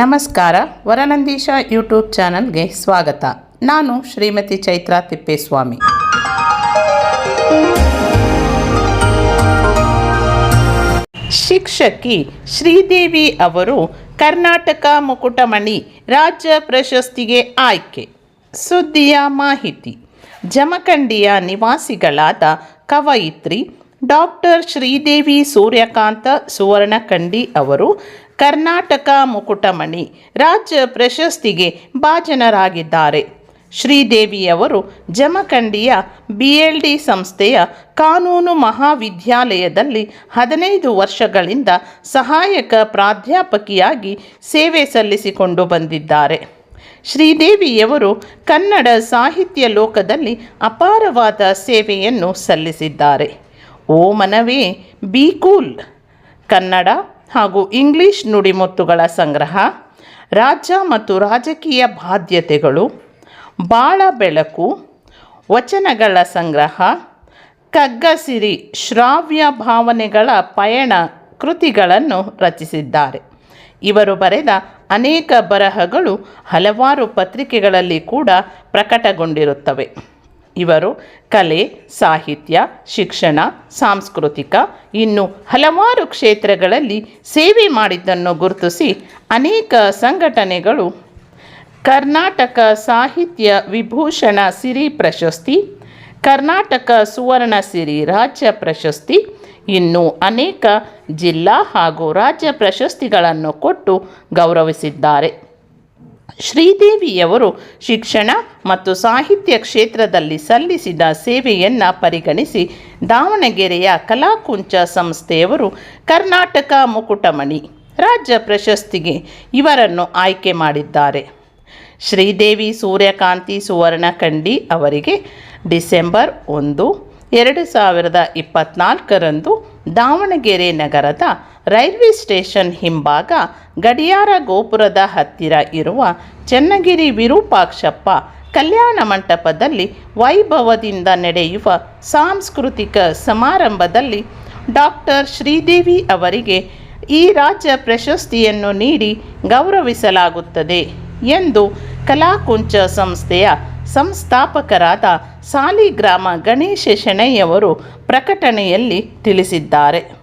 ನಮಸ್ಕಾರ, ವರನಂದೀಶ ಯೂಟ್ಯೂಬ್ ಚಾನಲ್ಗೆ ಸ್ವಾಗತ. ನಾನು ಶ್ರೀಮತಿ ಚೈತ್ರಾ ತಿಪ್ಪೇಸ್ವಾಮಿ. ಶಿಕ್ಷಕಿ ಶ್ರೀದೇವಿ ಅವರು ಕರ್ನಾಟಕ ಮುಕುಟಮಣಿ ರಾಜ್ಯ ಪ್ರಶಸ್ತಿಗೆ ಆಯ್ಕೆ. ಸುದ್ದಿಯ ಮಾಹಿತಿ. ಜಮಖಂಡಿಯ ನಿವಾಸಿಗಳಾದ ಕವಯಿತ್ರಿ ಡಾಕ್ಟರ್ ಶ್ರೀದೇವಿ ಸೂರ್ಯಕಾಂತ ಸುವರ್ಣಕಂಡಿ ಅವರು ಕರ್ನಾಟಕ ಮುಕುಟಮಣಿ ರಾಜ್ಯ ಪ್ರಶಸ್ತಿಗೆ ಭಾಜನರಾಗಿದ್ದಾರೆ. ಶ್ರೀದೇವಿಯವರು ಜಮಖಂಡಿಯ ಬಿ ಎಲ್ ಡಿ ಸಂಸ್ಥೆಯ ಕಾನೂನು ಮಹಾವಿದ್ಯಾಲಯದಲ್ಲಿ ಹದಿನೈದು ವರ್ಷಗಳಿಂದ ಸಹಾಯಕ ಪ್ರಾಧ್ಯಾಪಕಿಯಾಗಿ ಸೇವೆ ಸಲ್ಲಿಸಿಕೊಂಡು ಬಂದಿದ್ದಾರೆ. ಶ್ರೀದೇವಿಯವರು ಕನ್ನಡ ಸಾಹಿತ್ಯ ಲೋಕದಲ್ಲಿ ಅಪಾರವಾದ ಸೇವೆಯನ್ನು ಸಲ್ಲಿಸಿದ್ದಾರೆ. ಓ ಮನವೇ, ಬಿ ಕೂಲ್. ಕನ್ನಡ ಹಾಗೂ ಇಂಗ್ಲಿಷ್ ನುಡಿಮುತ್ತುಗಳ ಸಂಗ್ರಹ, ರಾಜ್ಯ ಮತ್ತು ರಾಜಕೀಯ ಬಾಧ್ಯತೆಗಳು, ಬಾಳ ಬೆಳಕು, ವಚನಗಳ ಸಂಗ್ರಹ, ಕಗ್ಗಸಿರಿ ಶ್ರಾವ್ಯ ಭಾವನೆಗಳ ಪಯಣ ಕೃತಿಗಳನ್ನು ರಚಿಸಿದ್ದಾರೆ. ಇವರು ಬರೆದ ಅನೇಕ ಬರಹಗಳು ಹಲವಾರು ಪತ್ರಿಕೆಗಳಲ್ಲಿ ಕೂಡ ಪ್ರಕಟಗೊಂಡಿರುತ್ತವೆ. ಇವರು ಕಲೆ, ಸಾಹಿತ್ಯ, ಶಿಕ್ಷಣ, ಸಾಂಸ್ಕೃತಿಕ, ಇನ್ನು ಹಲವಾರು ಕ್ಷೇತ್ರಗಳಲ್ಲಿ ಸೇವೆ ಮಾಡಿದ್ದನ್ನು ಗುರುತಿಸಿ ಅನೇಕ ಸಂಘಟನೆಗಳು. ಕರ್ನಾಟಕ ಸಾಹಿತ್ಯ ವಿಭೂಷಣ ಸಿರಿ ಪ್ರಶಸ್ತಿ, ಕರ್ನಾಟಕ ಸುವರ್ಣ ಸಿರಿ ರಾಜ್ಯ ಪ್ರಶಸ್ತಿ, ಇನ್ನು ಅನೇಕ ಜಿಲ್ಲಾ ಹಾಗೂ ರಾಜ್ಯ ಪ್ರಶಸ್ತಿಗಳನ್ನು ಕೊಟ್ಟು ಗೌರವಿಸಿದ್ದಾರೆ. ಶ್ರೀದೇವಿಯವರು ಶಿಕ್ಷಣ ಮತ್ತು ಸಾಹಿತ್ಯ ಕ್ಷೇತ್ರದಲ್ಲಿ ಸಲ್ಲಿಸಿದ ಸೇವೆಯನ್ನು ಪರಿಗಣಿಸಿ ದಾವಣಗೆರೆಯ ಕಲಾಕುಂಚ ಸಂಸ್ಥೆಯವರು ಕರ್ನಾಟಕ ಮುಕುಟಮಣಿ ರಾಜ್ಯ ಪ್ರಶಸ್ತಿಗೆ ಇವರನ್ನು ಆಯ್ಕೆ ಮಾಡಿದ್ದಾರೆ. ಶ್ರೀದೇವಿ, ಸೂರ್ಯಕಾಂತಿ, ಸುವರ್ಣಕಂಡಿ ಅವರಿಗೆ ಡಿಸೆಂಬರ್ ಒಂದು, ಎರಡು ಸಾವಿರದ ಇಪ್ಪತ್ತ್ನಾಲ್ಕರಂದು ದಾವಣಗೆರೆ ನಗರದ ರೈಲ್ವೆ ಸ್ಟೇಷನ್ ಹಿಂಭಾಗ ಗಡಿಯಾರ ಗೋಪುರದ ಹತ್ತಿರ ಇರುವ ಚನ್ನಗಿರಿ ವಿರೂಪಾಕ್ಷಪ್ಪ ಕಲ್ಯಾಣ ಮಂಟಪದಲ್ಲಿ ವೈಭವದಿಂದ ನಡೆಯುವ ಸಾಂಸ್ಕೃತಿಕ ಸಮಾರಂಭದಲ್ಲಿ ಡಾಕ್ಟರ್ ಶ್ರೀದೇವಿ ಅವರಿಗೆ ಈ ರಾಜ್ಯ ಪ್ರಶಸ್ತಿಯನ್ನು ನೀಡಿ ಗೌರವಿಸಲಾಗುತ್ತದೆ ಎಂದು ಕಲಾಕುಂಚ ಸಂಸ್ಥೆಯ ಸಂಸ್ಥಾಪಕರಾದ ಸಾಲಿಗ್ರಾಮ ಗಣೇಶ ಶೆಣೈಯವರು ಪ್ರಕಟಣೆಯಲ್ಲಿ ತಿಳಿಸಿದ್ದಾರೆ.